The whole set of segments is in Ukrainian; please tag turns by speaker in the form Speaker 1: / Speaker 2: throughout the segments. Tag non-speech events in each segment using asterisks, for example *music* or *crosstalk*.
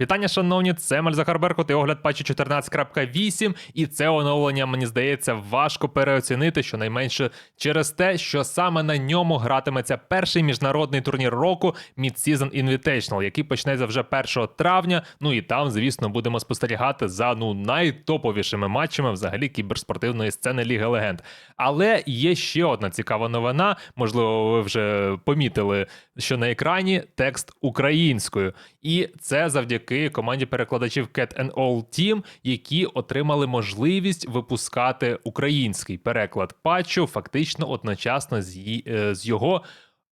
Speaker 1: Вітання, шановні, це Маль Захар Беркут і огляд патчі 14.8. І це оновлення, мені здається, важко переоцінити, щонайменше через те, що саме на ньому гратиметься перший міжнародний турнір року Mid-Season Invitational, який почнеться вже 1 травня. Ну і там, звісно, будемо спостерігати за ну найтоповішими матчами взагалі кіберспортивної сцени Ліги Легенд. Але є ще одна цікава новина. Можливо, ви вже помітили, що на екрані текст українською, і це завдяки команді перекладачів Cat and All Team, які отримали можливість випускати український переклад патчу фактично одночасно е, з його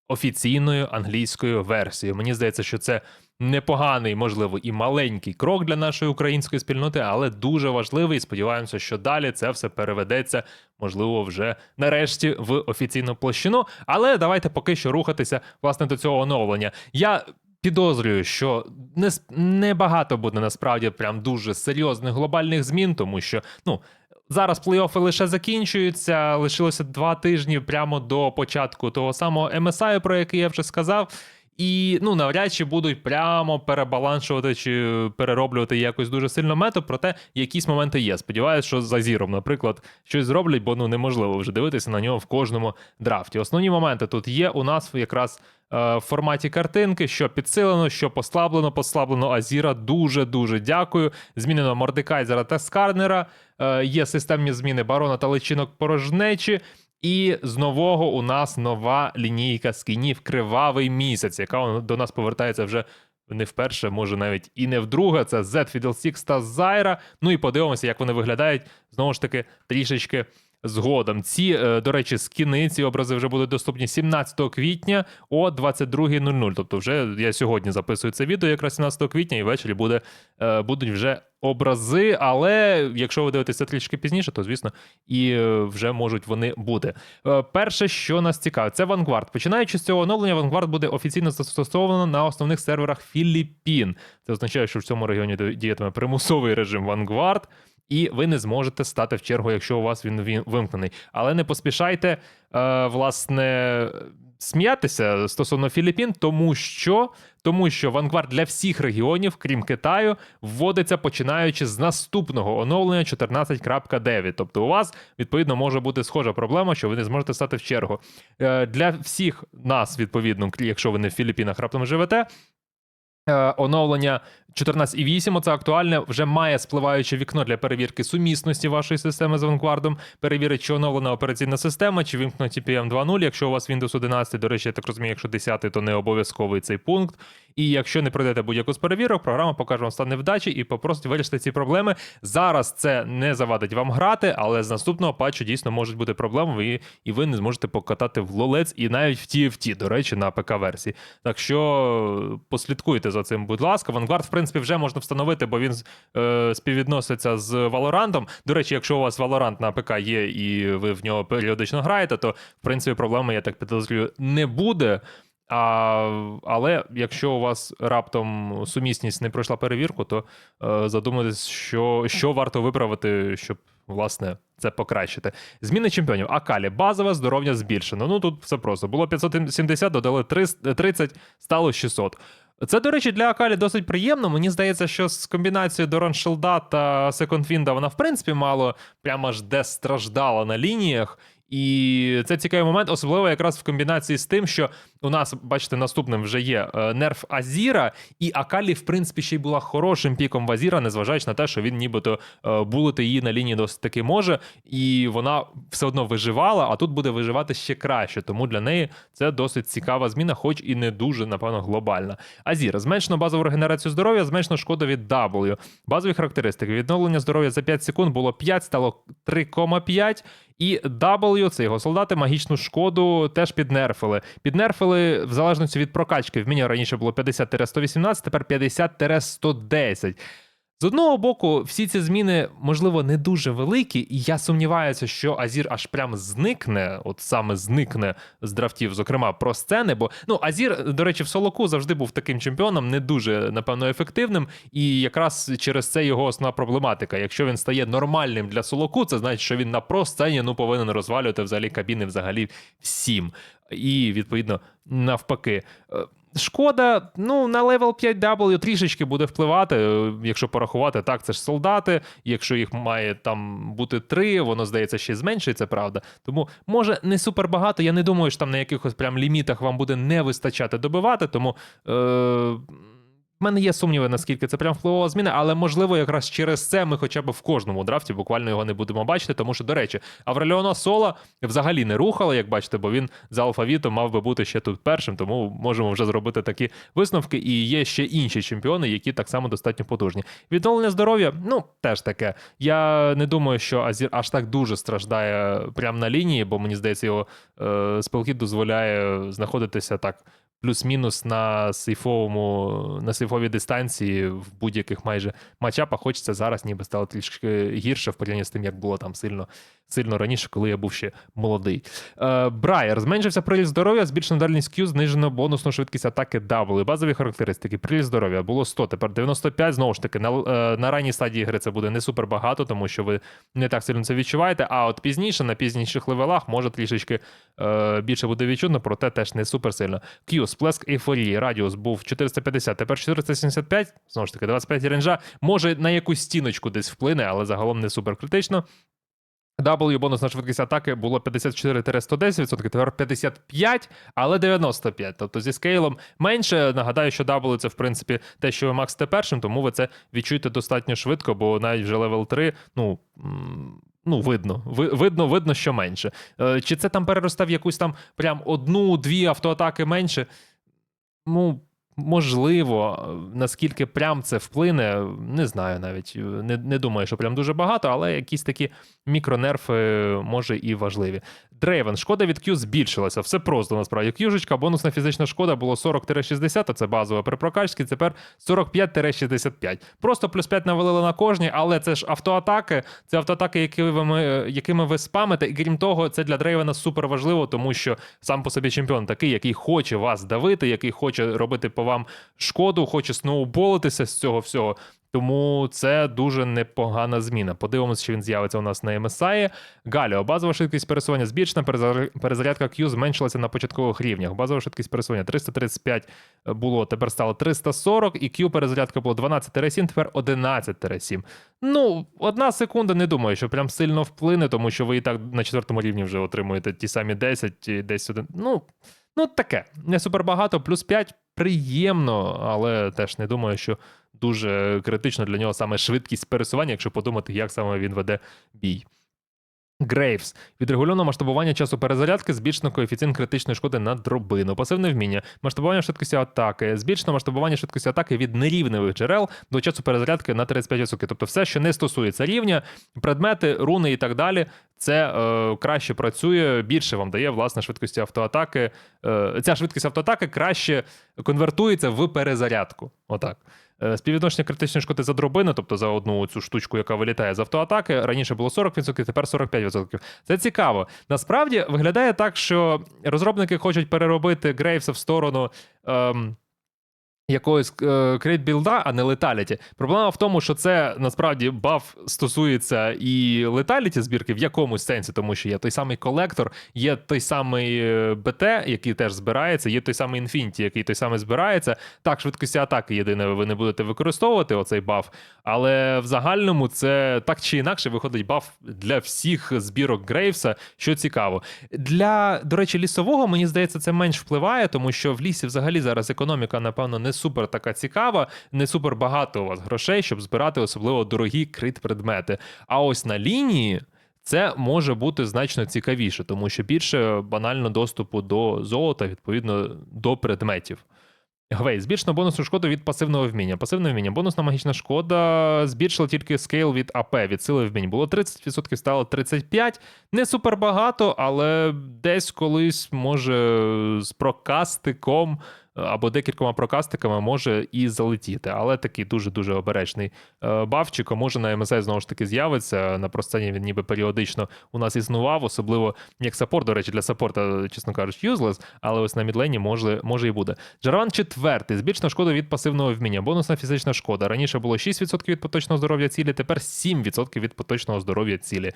Speaker 1: офіційною англійською версією. Мені здається, що це непоганий, можливо, і маленький крок для нашої української спільноти, але дуже важливий. Сподіваємося, що далі це все переведеться, можливо, вже нарешті в офіційну площину. Але давайте поки що рухатися власне до цього оновлення. Я. Підозрюю, що не, не багато буде насправді прям дуже серйозних глобальних змін, тому що ну зараз плей-оффи лише закінчуються. Лишилося два тижні прямо до початку того самого MSI, про який я вже сказав. І ну навряд чи будуть прямо перебалансувати чи перероблювати якось дуже сильно метод, проте якісь моменти є. Сподіваюсь, що за зіром, наприклад, щось зроблять, бо ну неможливо вже дивитися на нього в кожному драфті. Основні моменти тут є у нас якраз е, в форматі картинки, що підсилено, що послаблено, послаблено Азіра. Дуже дуже дякую. Змінено Мордекайзера та Скарнера. Е, є системні зміни барона та личинок порожнечі. І з нового у нас нова лінійка скінів Кривавий місяць, яка до нас повертається вже не вперше, може навіть і не вдруге. Це Z Fiddlesticks та Зайра. Ну і подивимося, як вони виглядають знову ж таки трішечки згодом. Ці, е, до речі, скіни, ці образи вже будуть доступні 17 квітня о 22.00. Тобто, вже я сьогодні записую це відео, якраз 17 квітня, і ввечері буде, е, будуть вже образи. Але якщо ви дивитеся трішки пізніше, то звісно і е, вже можуть вони бути. Перше, що нас цікавить, це Vanguard. Починаючи з цього оновлення, Vanguard буде офіційно застосовано на основних серверах Філіппін. Це означає, що в цьому регіоні діятиме примусовий режим Vanguard. І ви не зможете стати в чергу, якщо у вас він вимкнений. Але не поспішайте, е, власне, сміятися стосовно Філіппін, тому що, тому що Vanguard для всіх регіонів, крім Китаю, вводиться починаючи з наступного оновлення 14.9. Тобто, у вас відповідно може бути схожа проблема, що ви не зможете стати в чергу. Е, Для всіх нас, відповідно, якщо ви не в Філіппінах раптом живете. е, Оновлення 14.8, оце актуальне, вже має спливаюче вікно для перевірки сумісності вашої системи з Vanguard. Перевірить, чи оновлена операційна система, чи вимкнуті PM 2.0. Якщо у вас Windows 11, до речі, я так розумію, якщо 10, то не обов'язковий цей пункт. І якщо не пройдете будь-яку з перевірок, програма покаже вам стан невдачі і попросить вирішити ці проблеми. Зараз це не завадить вам грати, але з наступного патчу дійсно можуть бути проблеми, і, і ви не зможете покатати в лолець і навіть в TFT, до речі, на ПК-версії. Так що послідкуйте за цим, будь ласка. Vanguard, в принципі, вже можна встановити, бо він е, співвідноситься з Valorant. До речі, якщо у вас Valorant на ПК є і ви в нього періодично граєте, то в принципі проблеми, я так підозрюю, не буде. А, але якщо у вас раптом сумісність не пройшла перевірку, то е, задумайтесь, що, що варто виправити, щоб власне це покращити. Зміни чемпіонів. Акалі, базове здоров'я збільшено. Ну тут все просто. Було 570, додали 30, стало 600. Це, до речі, для Акалі досить приємно. Мені здається, що з комбінацією Доран Шелда та Секонд Фінда вона, в принципі, мало прямо аж де страждала на лініях. І це цікавий момент, особливо якраз в комбінації з тим, що у нас, бачите, наступним вже є е, нерф Азіра, і Акалі, в принципі, ще й була хорошим піком в Азіра, незважаючи на те, що він нібито е, булити її на лінії досить таки може, і вона все одно виживала, а тут буде виживати ще краще. Тому для неї це досить цікава зміна, хоч і не дуже, напевно, глобальна. Азіра зменшено базову регенерацію здоров'я, зменшено шкоду від W. Базові характеристики. Відновлення здоров'я за 5 секунд було 5, стало 3,5. І W, це його солдати, магічну шкоду теж піднерфили. Піднерфили в залежності від прокачки. В мені раніше було 50-118, тепер 50-110. З одного боку, всі ці зміни, можливо, не дуже великі, і я сумніваюся, що Азір аж прям зникне, от саме зникне з драфтів, зокрема про сцени. Бо ну Азір, до речі, в Солоку завжди був таким чемпіоном, не дуже напевно ефективним. І якраз через це його основна проблематика. Якщо він стає нормальним для Солоку, це значить, що він на про-сцені ну повинен розвалювати взагалі кабіни взагалі всім. І відповідно навпаки. Е, Шкода, ну на левел 5W трішечки буде впливати, е, якщо порахувати, так, це ж солдати. Якщо їх має там бути три, воно здається ще зменшується, правда. Тому може не супер багато. Я не думаю, що там на якихось прям лімітах вам буде не вистачати добивати. Тому е- в мене є сумніви, наскільки це прям впливова зміна, але можливо, якраз через це ми хоча б в кожному драфті буквально його не будемо бачити. Тому що, до речі, Авреліона Сола взагалі не рухала, як бачите, бо він за алфавітом мав би бути ще тут першим, тому можемо вже зробити такі висновки. І є ще інші чемпіони, які так само достатньо потужні. Відновлення здоров'я, ну теж таке. Я не думаю, що Азір аж так дуже страждає прямо на лінії, бо мені здається, його е, спелхід дозволяє знаходитися так плюс-мінус на сейфовому на сейфовій дистанції в будь-яких майже матчапах. Хочеться зараз, ніби стало трішки гірше в порівнянні з тим, як було там сильно сильно раніше, коли я був ще молодий. Е, Брайер зменшився приліт здоров'я, збільшено дальність Q, знижено бонусну швидкість атаки W. Базові характеристики. Приліт здоров'я було 100, тепер 95. Знову ж таки, на, е, на ранній стадії гри це буде не супер багато, тому що ви не так сильно це відчуваєте. А от пізніше, на пізніших левелах, може трішечки е, більше буде відчутно, проте теж не супер сильно. Q, сплеск ейфорії, радіус був 450, тепер 475, знову ж таки, 25 ренжа. Може на якусь стіночку десь вплине, але загалом не супер критично. W бонусна швидкість атаки було 54-110%, тепер 55, але 95. Тобто зі скейлом менше. Нагадаю, що W це в принципі те, що ви максите першим, тому ви це відчуєте достатньо швидко, бо навіть вже левел 3, ну. Ну, видно, видно, видно, що менше. Е, чи це там переросте в якусь там прям одну-дві автоатаки менше? Ну, Можливо, наскільки прям це вплине, не знаю навіть. Не не думаю, що прям дуже багато, але якісь такі мікронерфи може і важливі. Дрейвен, шкода від Q збільшилася. Все просто насправді. К'южечка, бонусна фізична шкода було 40-60, а це базова при прокачці, тепер 45-65. Просто плюс 5 навалили на кожній, але це ж автоатаки, це автоатаки, які ви, якими ви спамите. І крім того, це для Дрейвена супер важливо, тому що сам по собі чемпіон такий, який хоче вас давити, який хоче робити по вам шкоду, хоче сноуболитися з цього всього. Тому це дуже непогана зміна. Подивимося, чи він з'явиться у нас на MSI. Галіо, базова швидкість пересування збільшена, перезарядка Q зменшилася на початкових рівнях. Базова швидкість пересування 335 було, тепер стало 340, і Q перезарядка було 12-7, тепер 11-7. Ну, одна секунда, не думаю, що прям сильно вплине, тому що ви і так на четвертому рівні вже отримуєте ті самі 10, десь один. Ну, ну таке, не супер багато, плюс 5 приємно, але теж не думаю, що дуже критично для нього саме швидкість пересування, якщо подумати, як саме він веде бій. Грейвс. Відрегульовано масштабування часу перезарядки, збільшено коефіцієнт критичної шкоди на дробину. Пасивне вміння. Масштабування швидкості атаки. Збільшено масштабування швидкості атаки від нерівневих джерел до часу перезарядки на 35%. Тобто все, що не стосується рівня, предмети, руни і так далі, це е, краще працює, більше вам дає власне швидкості автоатаки. Е, Ця швидкість автоатаки краще конвертується в перезарядку. Отак. Е, співвідношення критичної шкоди за дробину, тобто за одну цю штучку, яка вилітає з автоатаки, раніше було 40%, тепер 45%. Це цікаво. Насправді виглядає так, що розробники хочуть переробити Грейвса в сторону. Ем, якогось крейт-білда, а не леталіті. Проблема в тому, що це насправді баф стосується і леталіті збірки в якомусь сенсі, тому що є той самий колектор, є той самий е, БТ, який теж збирається, є той самий Інфініті, який той самий збирається. Так, швидкості атаки єдине, ви не будете використовувати оцей баф. Але в загальному це так чи інакше виходить баф для всіх збірок Грейвса, що цікаво. Для, до речі, лісового, мені здається, це менш впливає, тому що в лісі взагалі зараз економіка, напевно, не супер така цікава, не супер багато у вас грошей, щоб збирати особливо дорогі крит-предмети. А ось на лінії. Це може бути значно цікавіше, тому що більше банально доступу до золота, відповідно до предметів. Гвей, збільшено бонусну шкоду від пасивного вміння. Пасивне вміння. Бонусна магічна шкода збільшила тільки скейл від АП, від сили вмінь. Було 30%, стало 35%. Не супер багато, але десь колись може з прокастиком або декількома прокастиками може і залетіти. Але такий дуже-дуже обережний е, бавчик, може на МС знову ж таки з'явиться. На просцені він ніби періодично у нас існував, особливо як саппорт, до речі, для саппорта, чесно кажучи, юзлес, але ось на мідлені може може і буде. Джарван четвертий. Збільшена шкода від пасивного вміння. Бонусна фізична шкода. Раніше було 6% від поточного здоров'я цілі, тепер 7% від поточного здоров'я цілі.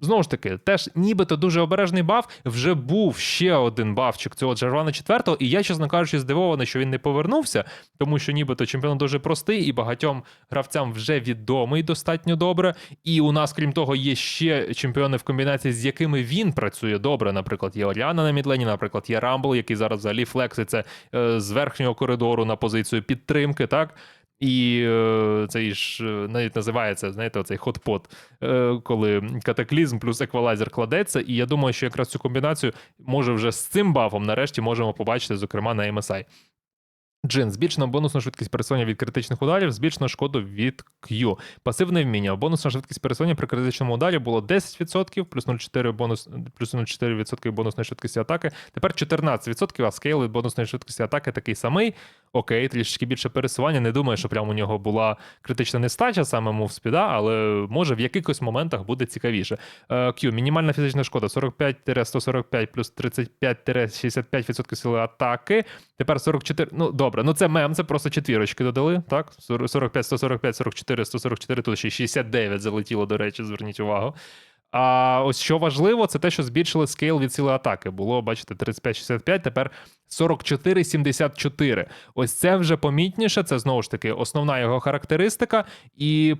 Speaker 1: Знову ж таки, теж нібито дуже обережний баф. Вже був ще один бафчик цього Джарвана четвертого, і я, чесно кажучи, здивований, що він не повернувся, тому що нібито чемпіон дуже простий і багатьом гравцям вже відомий достатньо добре. І у нас, крім того, є ще чемпіони в комбінації, з якими він працює добре. Наприклад, є Оріана на Мідлені, наприклад, є Рамбл, який зараз взагалі флекситься е, з верхнього коридору на позицію підтримки, так. І е, цей ж е, навіть називається, знаєте, оцей хотпот, е, коли катаклізм плюс еквалайзер кладеться. І я думаю, що якраз цю комбінацію може вже з цим бафом нарешті можемо побачити, зокрема на MSI. Джин, збільшено бонусну швидкість пересування від критичних ударів, збільшено шкоду від Q. Пасивне вміння. Бонусна швидкість пересування при критичному ударі було 10%, плюс 0,4 бонус, плюс 0,4% бонусної швидкості атаки. Тепер 14%, а скейл від бонусної швидкості атаки такий самий. Окей, трішки більше пересування. Не думаю, що прямо у нього була критична нестача саме мувспіда, але може в якихось моментах буде цікавіше. Е, Q. Мінімальна фізична шкода 45-145 плюс 35-65% сили атаки. Тепер 44. Ну, добре, ну це мем, це просто четвірочки додали. Так? 45, 145, 44, 144, тут ще й 69 залетіло, до речі, зверніть увагу. А ось що важливо, це те, що збільшили скейл від сили атаки. Було, бачите, 35-65, тепер 44-74. Ось це вже помітніше. Це знову ж таки основна його характеристика. І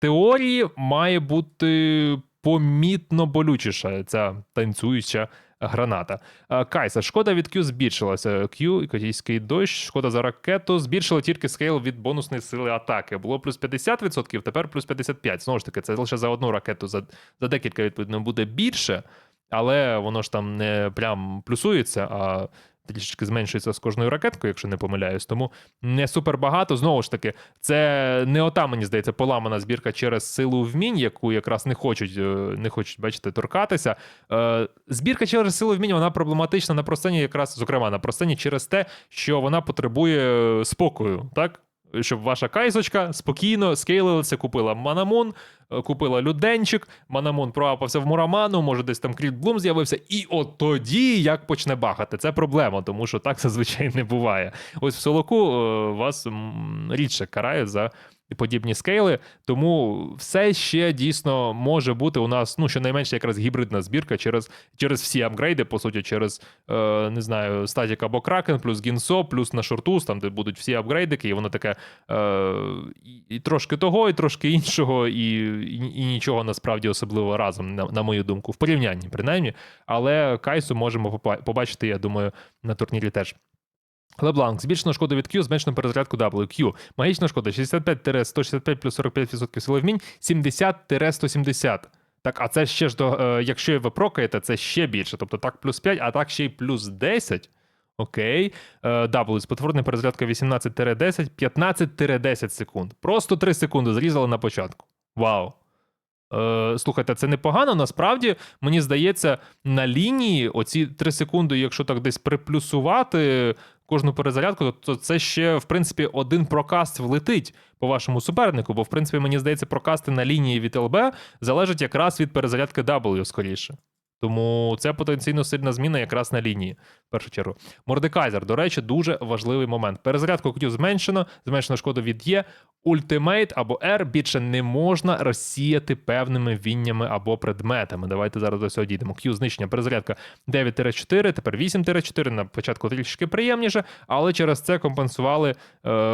Speaker 1: теорії має бути помітно болючіша ця танцююча граната. Е, Кайса, шкода від Q збільшилася. Q, котійський дощ, шкода за ракету. Збільшили тільки скейл від бонусної сили атаки. Було плюс 50%, тепер плюс 55%. Знову ж таки, це лише за одну ракету. За, за декілька, відповідно, буде більше, але воно ж там не прям плюсується, а трішечки зменшується з кожною ракеткою, якщо не помиляюсь. Тому не супер багато. Знову ж таки, це не ота, мені здається, поламана збірка через силу вмінь, яку якраз не хочуть, е, не хочуть, бачите, торкатися. Е, Збірка через силу вмінь, вона проблематична на простині, якраз, зокрема, на простині через те, що вона потребує спокою, так? Щоб ваша кайсочка спокійно скейлилася, купила Манамон, е, купила Люденчик, Манамон проапався в Мураману, може десь там Кріт Блум з'явився, і от тоді як почне бахати. Це проблема, тому що так зазвичай не буває. Ось в Солоку е, вас рідше карають за подібні скейли, тому все ще дійсно може бути у нас, ну щонайменше якраз гібридна збірка через, через всі апгрейди, по суті, через е, не знаю, статік або Кракен, плюс Гінсо, плюс на Шортус, там де будуть всі апгрейдики, і воно таке е, і, і трошки того, і трошки іншого, і, і, і нічого насправді особливо разом, на, на мою думку, в порівнянні, принаймні. Але Кайсу можемо побачити, я думаю, на турнірі теж. Лебланк, збільшено шкоду від Q, зменшено перезарядку W. Q. Магічна шкода 65-165 плюс 45% сили вмінь, 70-170. Так, а це ще ж до, е, якщо ви прокаєте, це ще більше. Тобто так плюс 5, а так ще й плюс 10. Окей. Е, W, спотворена перезарядка 18-10, 15-10 секунд. Просто 3 секунди зрізали на початку. Вау. Е, слухайте, це непогано. Насправді, мені здається, на лінії оці 3 секунди, якщо так десь приплюсувати кожну перезарядку, то це ще, в принципі, один прокаст влетить по вашому супернику. Бо, в принципі, мені здається, прокасти на лінії від ЛБ залежать якраз від перезарядки W скоріше. Тому це потенційно сильна зміна якраз на лінії, в першу чергу. Мордекайзер, до речі, дуже важливий момент. Перезарядку Q зменшено, зменшено шкоду від Є. Ультимейт або R більше не можна розсіяти певними віннями або предметами. Давайте зараз до цього дійдемо. Q знищення, перезарядка 9-4, тепер 8-4. На початку трішки приємніше, але через це компенсували е,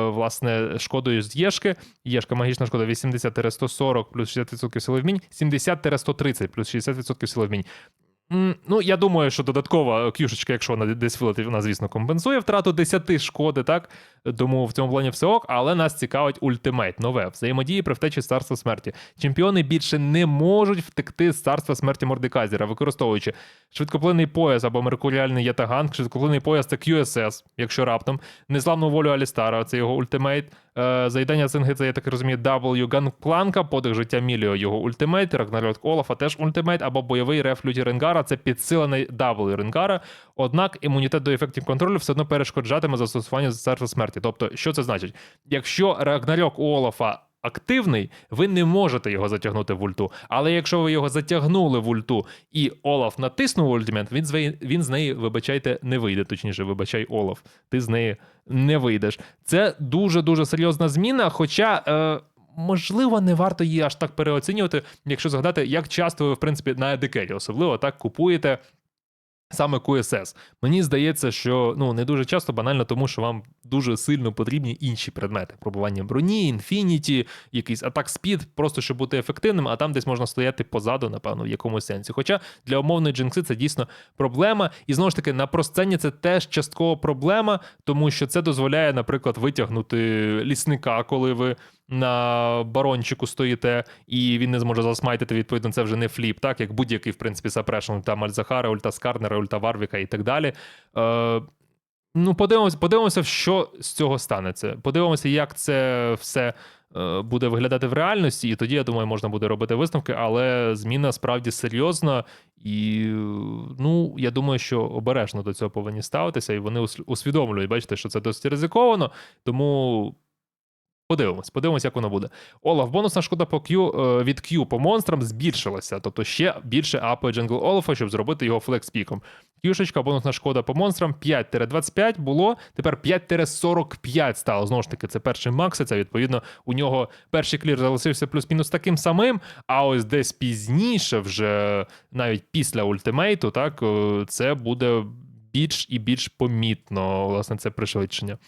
Speaker 1: власне шкодою з Єшки. Єшка магічна шкода 80-140 плюс 60% сили вмінь, 70-130 плюс 60% сили вмінь. Ну, я думаю, що додаткова кюшечка, якщо вона десь вилетить, вона, звісно, компенсує втрату 10 шкоди, так? Тому в цьому плані все ок, але нас цікавить ультимейт, нове взаємодії при втечі з царства смерті. Чемпіони більше не можуть втекти з царства смерті Мордекайзера, використовуючи швидкоплинний пояс або меркуріальний ятаганг, швидкоплинний пояс це QSS, якщо раптом, незламну волю Алістара, це його ультимейт. Е, Заїдання цинги, це я так розумію, W Ганпланка, подих життя Міліо, його ультимейт, Рагнарьот Олафа теж ультимейт, або бойовий реф Люті Ренгара, це підсилений W Ренгара. Однак імунітет до ефектів контролю все одно перешкоджатиме застосуванню з смерті. Тобто, що це значить? Якщо Рагнарьок у Олафа активний, ви не можете його затягнути в ульту. Але якщо ви його затягнули в ульту і Олаф натиснув ультимент, він з, він з неї, вибачайте, не вийде. Точніше, вибачай, Олаф. Ти з неї не вийдеш. Це дуже дуже серйозна зміна. Хоча. Е, можливо, не варто її аж так переоцінювати, якщо згадати, як часто ви, в принципі, на едикеті особливо так купуєте. Саме QSS. Мені здається, що ну не дуже часто, банально тому, що вам дуже сильно потрібні інші предмети: пробування броні, інфініті, якийсь атак спід, просто щоб бути ефективним, а там десь можна стояти позаду, напевно, в якомусь сенсі. Хоча для умовної джинкси це дійсно проблема. І знову ж таки, на просцені це теж частково проблема, тому що це дозволяє, наприклад, витягнути лісника, коли ви. На барончику стоїте, і він не зможе засмайтити, відповідно, це вже не фліп, так як будь-який, в принципі, сапрешн, ульта Мальзахара, ульта Скарнера, ульта Варвіка і так далі. Е, ну, подивимося, подивимося, що з цього станеться. Подивимося, як це все е, буде виглядати в реальності, і тоді, я думаю, можна буде робити висновки, але зміна справді серйозна, і ну, я думаю, що обережно до цього повинні ставитися, і вони усвідомлюють, бачите, що це досить ризиковано, тому. Подивимось, подивимось, як воно буде. Олаф, бонусна шкода по Q, е, від Q по монстрам збільшилася, тобто ще більше апає джингл Олафа, щоб зробити його флекс-піком. Кюшечка, бонусна шкода по монстрам 5-25 було, тепер 5-45 стало. Знову ж таки, це перший макс, це відповідно у нього перший клір залишився плюс-мінус таким самим, а ось десь пізніше, вже навіть після ультимейту, так, е, це буде більш і більш помітно, власне, це пришвидшення.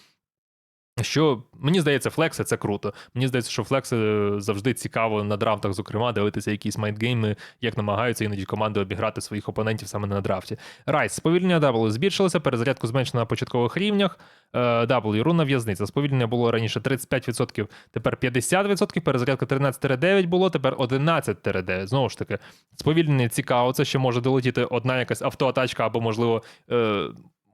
Speaker 1: Що мені здається, флекси це круто. Мені здається, що флекси е, завжди цікаво на драфтах, зокрема, дивитися якісь майндгейми, як намагаються іноді команди обіграти своїх опонентів саме на драфті. Райс, сповільнення W збільшилося, перезарядку зменшено на початкових рівнях. Е, W, рунна в'язниця. Сповільнення було раніше 35%, тепер 50%, перезарядка 13-9 було, тепер 11-9. Знову ж таки, сповільнення цікаво, це ще може долетіти одна якась автоатачка або, можливо.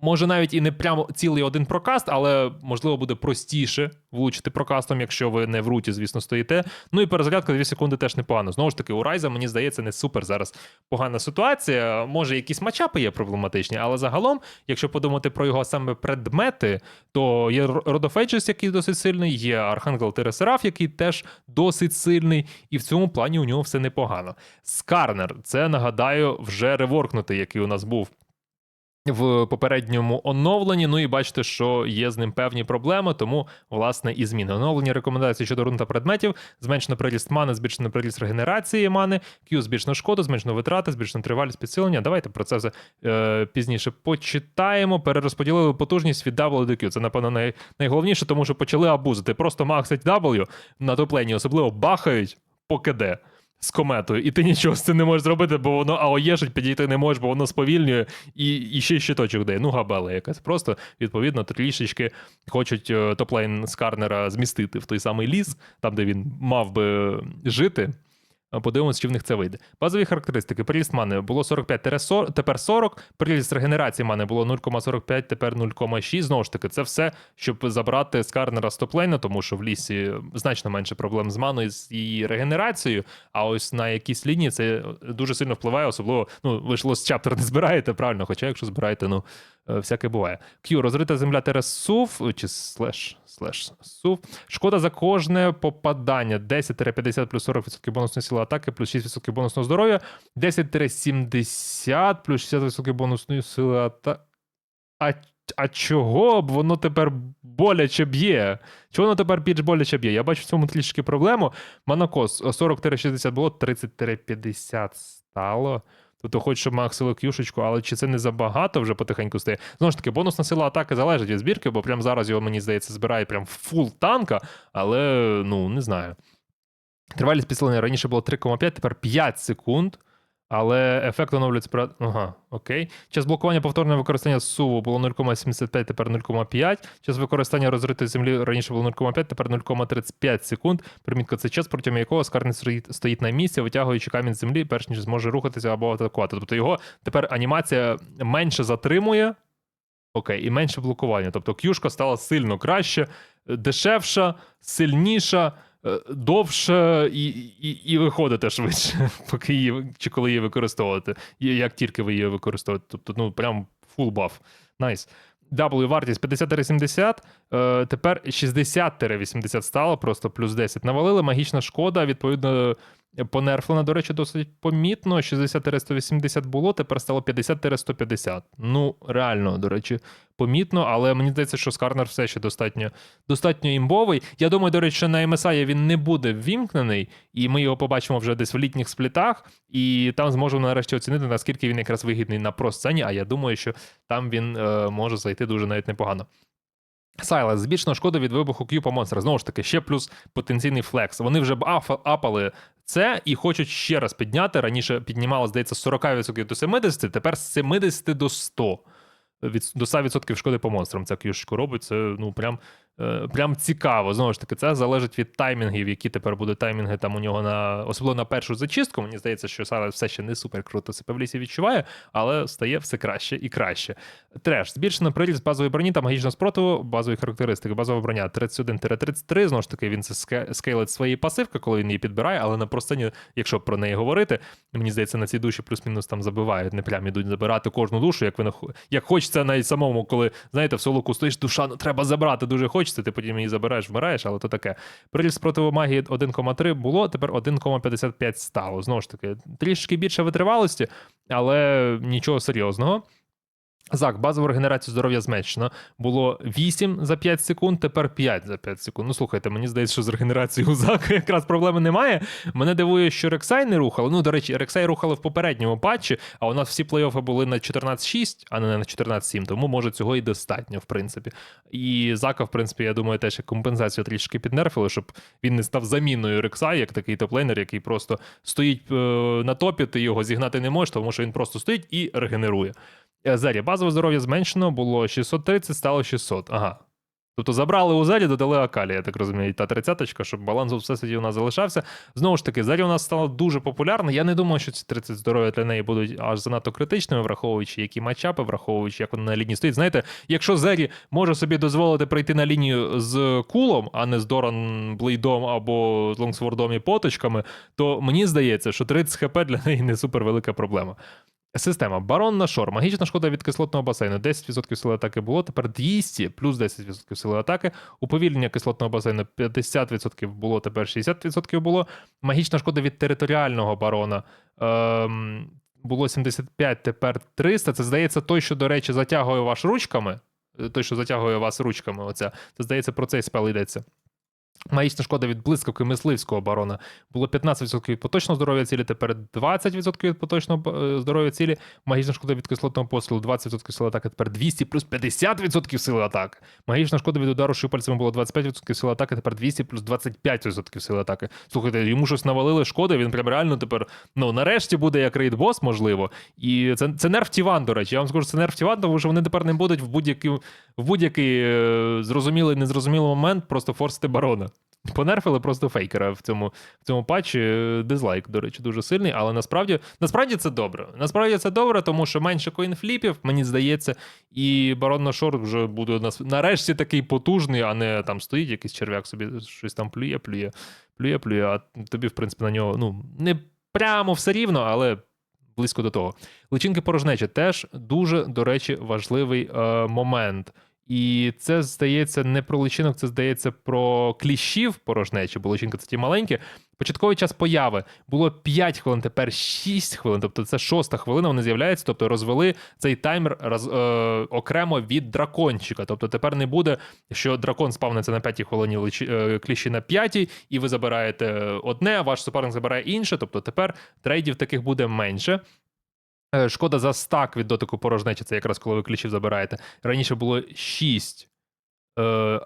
Speaker 1: Може навіть і не прямо цілий один прокаст, але можливо буде простіше влучити прокастом, якщо ви не в руті, звісно, стоїте. Ну і перезарядка 2 секунди теж непогано. Знову ж таки, у Райза, мені здається, не супер зараз погана ситуація. Може, якісь матчапи є проблематичні, але загалом, якщо подумати про його саме предмети, то є Родофейджес, який досить сильний, є Архангел Тересераф, який теж досить сильний, і в цьому плані у нього все непогано. Скарнер, це нагадаю, вже реворкнутий, який у нас був в попередньому оновленні. Ну і бачите, що є з ним певні проблеми, тому власне і зміни. Оновлені рекомендації щодо рун та предметів, зменшено приріст мани, збільшено приріст регенерації мани, Q збільшено шкоду, зменшено витрати, збільшено тривалість підсилення. Давайте про це все е, пізніше почитаємо. Перерозподілили потужність від W до Q. Це, напевно, най, найголовніше, тому що почали абузити. Просто максить W на топлені, особливо бахають по КД з кометою, і ти нічого з цим не можеш зробити, бо воно аоєшить, підійти не можеш, бо воно сповільнює і і ще щиточок дає. Ну, габела якась. Просто, відповідно, трішечки хочуть е, топлейн Скарнера змістити в той самий ліс, там, де він мав би жити. Подивимось, чи в них це вийде. Базові характеристики. Приріст мани було 45 тепер 40. Приріст регенерації мани було 0,45, тепер 0,6. Знову ж таки, це все, щоб забрати з топлейна, тому що в лісі значно менше проблем з маною з її регенерацією. А ось на якісь лінії це дуже сильно впливає, особливо, ну, ви ж лос чаптер не збираєте, правильно, хоча якщо збираєте, ну. Всяке буває. Q, розрита земля терес сув, чи слеш, слеш сув. Шкода за кожне попадання. 10-50 плюс 40% бонусної сили атаки, плюс 6% бонусного здоров'я. 10-70 плюс 60% бонусної сили атаки. А, а чого б воно тепер боляче б'є? Чого воно тепер більш боляче б'є? Я бачу в цьому трішки проблему. Монокос 40-60 було, 30-50 стало. Тобто хоч щоб максили кюшечку, але чи це не забагато вже потихеньку стає? Знову ж таки, бонусна сила атаки залежить від збірки, бо прямо зараз його, мені здається, збирає прям фул танка, але ну не знаю. Тривалість підсилення раніше було 3,5, тепер 5 секунд. Але ефект оновлюється про. Ага, окей. Час блокування повторного використання суву було 0,75, тепер 0,5. Час використання розритої землі раніше було 0,5, тепер 0,35 секунд. Примітка це час, протягом якого скарбник стоїть на місці, витягуючи камінь з землі, перш ніж зможе рухатися або атакувати. Тобто його тепер анімація менше затримує. Окей, і менше блокування. Тобто к'юшка стала сильно краще, дешевша, сильніша. Е, довше і і, і виходите швидше, *laughs* поки її чи коли її використовувати, як тільки ви її використовуєте. Тобто, ну прям фул баф. Найс. W вартість 50-70, е, тепер 60-80 стало, просто плюс 10. Навалили магічна шкода, відповідно, Понерфлена, до речі, досить помітно. 60-180 було, тепер стало 50-150. Ну, реально, до речі, помітно, але мені здається, що Скарнер все ще достатньо, достатньо імбовий. Я думаю, до речі, на MSI він не буде ввімкнений, і ми його побачимо вже десь в літніх сплітах, і там зможемо нарешті оцінити, наскільки він якраз вигідний на про-сцені, а я думаю, що там він е, може зайти дуже навіть непогано. Сайлас, збільшена шкода від вибуху по монстра. Знову ж таки, ще плюс потенційний флекс. Вони вже б апали це і хочуть ще раз підняти. Раніше піднімало, здається, з 40% до 70%, тепер з 70 до 100%. Від, до 100% шкоди по монстрам. Це кюшечку робить. Це ну прям, прям цікаво. Знову ж таки, це залежить від таймінгів, які тепер будуть таймінги там у нього на особливо на першу зачистку. Мені здається, що Сайлас все ще не супер круто себе в лісі відчуває, але стає все краще і краще. Треш. Збільшено приріст базової броні та магічного спротиву, базові характеристики. Базова броня 31-33. Знову ж таки, він це скейлить своєї пасивки, коли він її підбирає, але на простині, якщо про неї говорити, мені здається, на цій душі плюс-мінус там забивають, не прям ідуть забирати кожну душу, як ви як хочеться навіть самому, коли знаєте, в солоку стоїш, душа ну треба забрати, дуже хочеться, ти потім її забираєш, вмираєш, але то таке. Приріст спротиву магії 1,3 було, тепер 1,55 стало. Знову ж таки, трішки більше витривалості, але нічого серйозного. Зак, базову регенерацію здоров'я зменшено. Було 8 за 5 секунд, тепер 5 за 5 секунд. Ну слухайте, мені здається, що з регенерацією у Зака якраз проблеми немає. Мене дивує, що Рексай не рухали. Ну, до речі, Рексай рухали в попередньому патчі, а у нас всі плей-оффи були на 14-6, а не на 14-7, тому може цього і достатньо, в принципі. І Зака, в принципі, я думаю, теж як компенсацію трішки піднерфили, щоб він не став заміною Рексай, як такий топлейнер, який просто стоїть е, на топі, ти його зігнати не можеш, тому що він просто стоїть і регенерує. Е, Зері, базове здоров'я зменшено, було 630, стало 600. Ага. Тобто забрали у Зері, додали Акалі, я так розумію, та тридцяточка, щоб баланс у всесвіті у нас залишався. Знову ж таки, Зері у нас стала дуже популярна. Я не думаю, що ці 30 здоров'я для неї будуть аж занадто критичними, враховуючи, які матчапи, враховуючи, як вона на лінії стоїть. Знаєте, якщо Зері може собі дозволити прийти на лінію з кулом, а не з Доран Блейдом або з Лонгсвордом і поточками, то мені здається, що 30 хп для неї не супер велика проблема. Система. Барон на шор. Магічна шкода від кислотного басейну. 10% сили атаки було, тепер 200 плюс 10% сили атаки. Уповільнення кислотного басейну 50% було, тепер 60% було. Магічна шкода від територіального барона. Ем, було 75, тепер 300. Це здається той, що, до речі, затягує вас ручками. Е, Той, що затягує вас ручками. Оця. Це здається, про цей спел йдеться. Магічна шкода від блискавки мисливського барона було 15% від поточного здоров'я цілі, тепер 20% від поточного е, здоров'я цілі. Магічна шкода від кислотного пострілу 20% сили атаки, тепер 200 плюс 50% сили атаки. Магічна шкода від удару шипальцями було 25% сили атаки, тепер 200 плюс 25% сили атаки. Слухайте, йому щось навалили шкоди, він прям реально тепер, ну, нарешті буде як рейд-бос, можливо. І це, це нерв Тіван, до речі. Я вам скажу, це нерв Тіван, тому що вони тепер не будуть в будь-який, в будь-який е, зрозумілий, незрозумілий момент просто форсити барона. Понерфили просто фейкера в цьому, в цьому патчі. Е, Дизлайк, до речі, дуже сильний, але насправді, насправді це добре. Насправді це добре, тому що менше коінфліпів, мені здається, і барон на шорт вже буде нас нарешті такий потужний, а не там стоїть якийсь черв'як собі щось там плює, плює, плює, плює. А тобі, в принципі, на нього ну, не прямо все рівно, але. Близько до того. Личинки порожнечі теж дуже, до речі, важливий е, момент. І це здається не про личинок, це здається про кліщів порожнечі, бо личинки це ті маленькі. Початковий час появи було 5 хвилин, тепер 6 хвилин. Тобто це шоста хвилина. Вони з'являються, тобто розвели цей таймер роз, е, окремо від дракончика. Тобто тепер не буде, що дракон спавниться на 5 хвилині, личі, е, кліщі на 5, і ви забираєте одне, а ваш суперник забирає інше. Тобто тепер трейдів таких буде менше. Е, Шкода за стак від дотику порожнечі, це якраз коли ви ключів забираєте. Раніше було 6 е,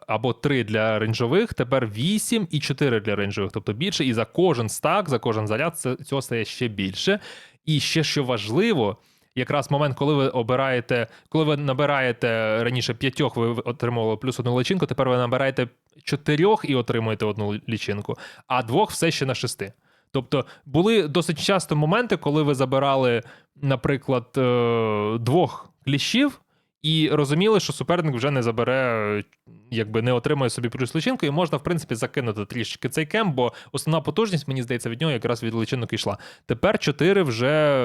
Speaker 1: або 3 для рейнджових, тепер 8 і 4 для рейнджових, тобто більше. І за кожен стак, за кожен заряд це, цього стає ще більше. І ще що важливо, якраз момент, коли ви обираєте, коли ви набираєте раніше п'ятьох, ви отримували плюс одну личинку, тепер ви набираєте чотирьох і отримуєте одну лічинку, а двох все ще на шести. Тобто були досить часто моменти, коли ви забирали, наприклад, е, двох кліщів, і розуміли, що суперник вже не забере, якби не отримує собі плюс личинку, і можна, в принципі, закинути трішки цей кемп, бо основна потужність, мені здається, від нього якраз від личинок йшла. Тепер 4 вже,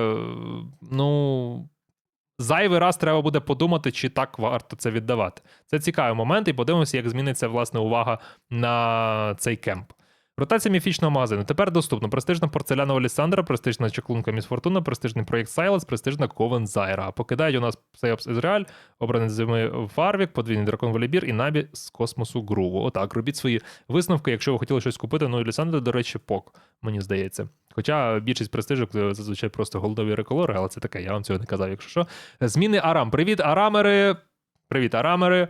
Speaker 1: ну. Зайвий раз треба буде подумати, чи так варто це віддавати. Це цікавий момент, і подивимося, як зміниться власне увага на цей кемп. Ротація міфічного магазину. Тепер доступно. Престижна порцелянова Лісандра, престижна чаклунка Міс Фортуна, престижний проєкт Сайлас, престижна Ковен Зайра. Покидають у нас Сейопс Ізраїль, обраний зими Фарвік, подвійний дракон Волібір і Набі з космосу Груву. Отак, робіть свої висновки, якщо ви хотіли щось купити. Ну і Лісандра, до речі, пок, мені здається. Хоча більшість престижок е, зазвичай просто голдові реколори, але це таке, я вам цього не казав, якщо що. Зміни Арам. Привіт, Арамери. Привіт, Арамери.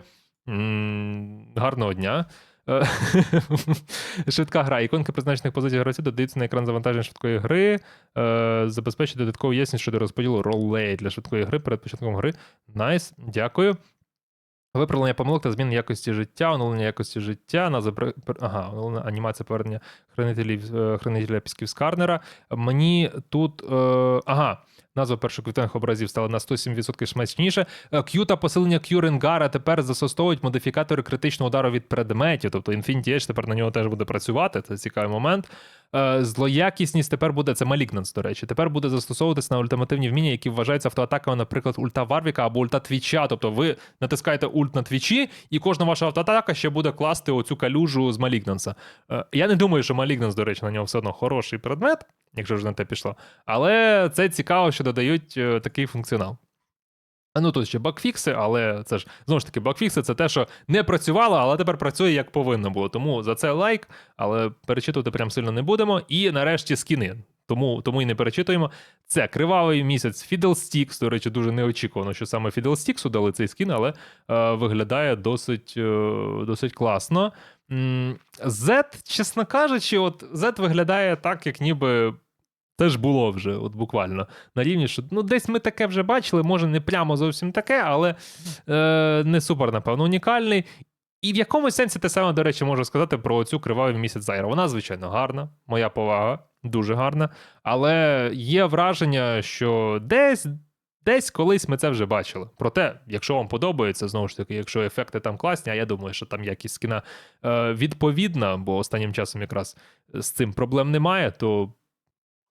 Speaker 1: М, Гарного дня. Е, *laughs* Швидка гра. Іконки призначених позицій гравців додаються на екран завантаження швидкої гри. Е, Забезпечить додаткову ясність щодо розподілу ролей для швидкої гри перед початком гри. Найс, дякую. Виправлення помилок та змін якості життя, оновлення якості життя, назва ага, оновлення анімація повернення хранителів, е, хранителя пісків Скарнера. Мені тут. Е, ага. Назва першоквітних образів стала на 107% смачніше. Е, Q та посилення Q Ренгара тепер застосовують модифікатори критичного удару від предметів. Тобто Infinity Edge тепер на нього теж буде працювати. Це цікавий момент. Е, Злоякісність тепер буде це Malignance, до речі. Тепер буде застосовуватися на ультимативні вміння, які вважаються автоатаками, наприклад, ульта Варвіка або ульта Твіча. Тобто ви натискаєте ульт на Твічі, і кожна ваша автоатака ще буде класти оцю калюжу з Malignance. Е, Я не думаю, що Malignance, до речі, на нього все одно хороший предмет, якщо вже на те пішло. Але це цікаво, що додають е, такий функціонал. Ну тут ще багфікси, але це ж знову ж таки багфікси це те, що не працювало, але тепер працює як повинно було. Тому за це лайк, але перечитувати прям сильно не будемо. І нарешті скіни. Тому, тому і не перечитуємо. Це кривавий місяць Fiddlesticks. До речі, дуже неочікувано, що саме Fiddlesticks дали цей скін, але е, виглядає досить, е, досить класно. Z, чесно кажучи, от Z виглядає так, як ніби. Це ж було вже, от буквально на рівні, що ну десь ми таке вже бачили, може не прямо зовсім таке, але е, не супер, напевно, унікальний. І в якомусь сенсі те саме, до речі, можу сказати про цю кривавий місяць Зайра. Вона, звичайно, гарна, моя повага, дуже гарна. Але є враження, що десь. Десь колись ми це вже бачили. Проте, якщо вам подобається, знову ж таки, якщо ефекти там класні, а я думаю, що там якість кіна е, відповідна, бо останнім часом якраз з цим проблем немає, то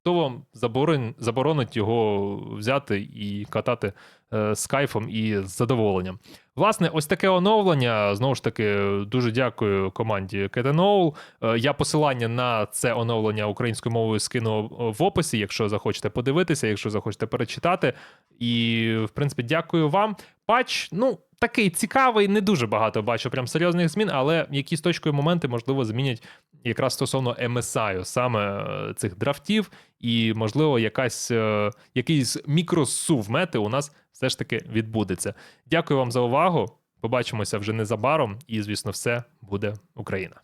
Speaker 1: хто вам заборон, заборонить його взяти і катати е, з кайфом і з задоволенням? Власне, ось таке оновлення. Знову ж таки, дуже дякую команді Кетеноул. Я посилання на це оновлення українською мовою скину в описі, якщо захочете подивитися, якщо захочете перечитати. І, в принципі, дякую вам. Патч, ну, такий цікавий, не дуже багато бачу прям серйозних змін, але якісь точкові моменти, можливо, змінять якраз стосовно MSI, саме е, цих драфтів, і, можливо, якась, е, якийсь мікросув мети у нас все ж таки відбудеться. Дякую вам за увагу. Побачимося вже незабаром, і, звісно, все буде Україна.